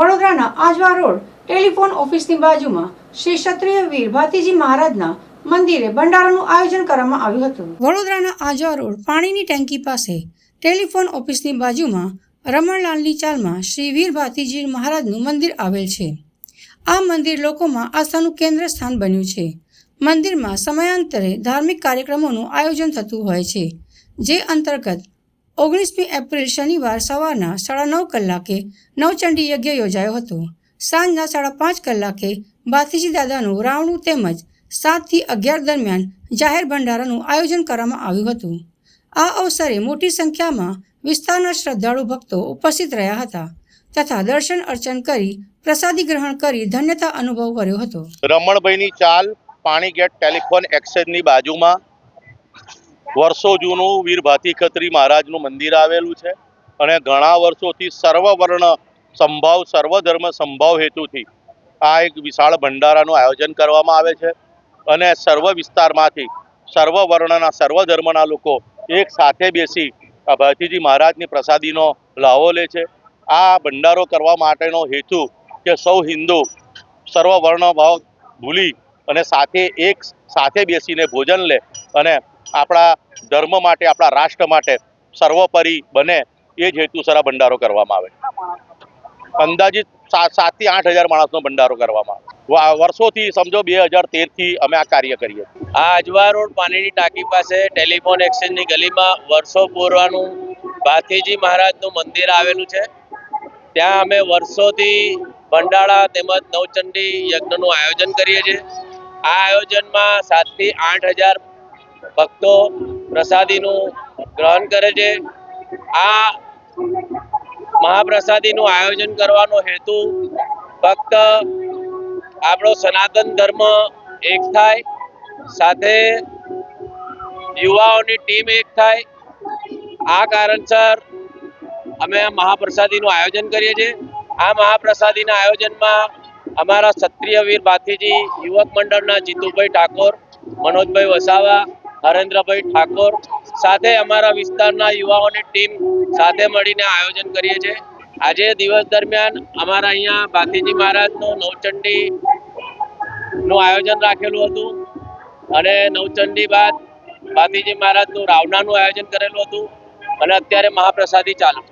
વડોદરાના Ajwa road telephone ઓફિસની બાજુમાં શ્રી ક્ષત્રિય વીર ભાતીજી મહારાજના મંદિરે ભંડારાનું આયોજન કરવામાં આવ્યું હતું. વડોદરાના આજવા રોડ પાણીની ટેન્કી પાસે ટેલિફોન ઓફિસની બાજુમાં રમણલાલની ચાલમાં શ્રી વીર ભાતીજી મહારાજનું મંદિર આવેલ છે. આ મંદિર લોકોમાં આસ્થાનું કેન્દ્ર સ્થાન બન્યું છે. મંદિરમાં સમયાંતરે ધાર્મિક કાર્યક્રમોનું આયોજન થતું હોય છે, જે અંતર્ગત ઓગણીસમી એપ્રિલ શનિવાર સવારના સાડા નવ કલાકે નવચંડી યજ્ઞ યોજાયો હતો. સાંજના સાડા પાંચ કલાકે બાથીજી દાદાનું રાવણું તેમજ સાતથી અગિયાર દરમિયાન જાહેર ભંડારાનું આયોજન કરવામાં આવ્યું હતું. આ અવસરે મોટી સંખ્યામાં વિસ્તારના શ્રદ્ધાળુ ભક્તો ઉપસ્થિત રહ્યા હતા તથા દર્શન અર્ચન કરી પ્રસાદી ગ્રહણ કરી ધન્યતા અનુભવ કર્યો હતો. રમણભાઈની ચાલ પાણી ગેટ ટેલિફોન એક્સચેન્જની બાજુમાં વર્ષો જૂનું વીર ભાતી મહારાજનું મંદિર આવેલું છે અને ઘણા વર્ષોથી સર્વવર્ણ સંભાવ, સર્વધર્મ સંભાવ હેતુથી આ એક વિશાળ ભંડારાનું આયોજન કરવામાં આવે છે અને સર્વ વિસ્તારમાંથી સર્વ વર્ણના સર્વ ધર્મના લોકો એક સાથે બેસી આ ભાતીજી મહારાજની પ્રસાદીનો લાવો લે છે. આ ભંડારો કરવા માટેનો હેતુ કે સૌ હિન્દુ સર્વ ભાવ ભૂલી અને સાથે એક સાથે બેસીને ભોજન લે અને આપણા ધર્મ માટે, આપણા રાષ્ટ્ર માટે સર્વોપરી બને એ જ હેતુસર આ ભંડારો કરવામાં આવે. અંદાજિત સાતથી આઠ હજાર માણસનો ભંડારો કરવામાં આવે. વર્ષોથી સમજો બે હજાર તેરથી અમે આ કાર્ય કરીએ આ અજવા રોડ પાણીની ટાંકી પાસે ટેલિફોન એક્સચેન્જની ગલીમાં વર્ષો પૂર્વનું ભાથીજી મહારાજનું મંદિર આવેલું છે. ત્યાં અમે વર્ષોથી ભંડાળા તેમજ નવચંડી યજ્ઞનું આયોજન કરીએ છીએ. આ આયોજનમાં સાતથી આઠ હજાર ભક્તો પ્રસાદીનું ગ્રહણ કરે છે. આ મહાપ્રસાદીનું આયોજન કરવાનો હેતુ ફક્ત આપણો સનાતન ધર્મ એક થાય, સાથે યુવાઓની ટીમ એક થાય. આ કારણસર અમે આ મહાપ્રસાદીનું આયોજન કરીએ છીએ. આ મહાપ્રસાદીના આયોજનમાં અમારા ક્ષત્રિય વીર ભાથીજી યુવક મંડળના જીતુભાઈ ઠાકોર, મનોજભાઈ વસાવા હરેન્દ્રભાઈ ઠાકોર સાથે અમારા વિસ્તારના યુવાઓની ટીમ સાથે મળીને આયોજન કરીએ છીએ. આજે દિવસ દરમિયાન અમારા અહીંયા ભાતીજી મહારાજનું નવચંડી નું આયોજન રાખેલું હતું અને નવચંડી બાદ ભાતીજી મહારાજનું રાવણાનું આયોજન કરેલું હતું અને અત્યારે મહાપ્રસાદી ચાલુ.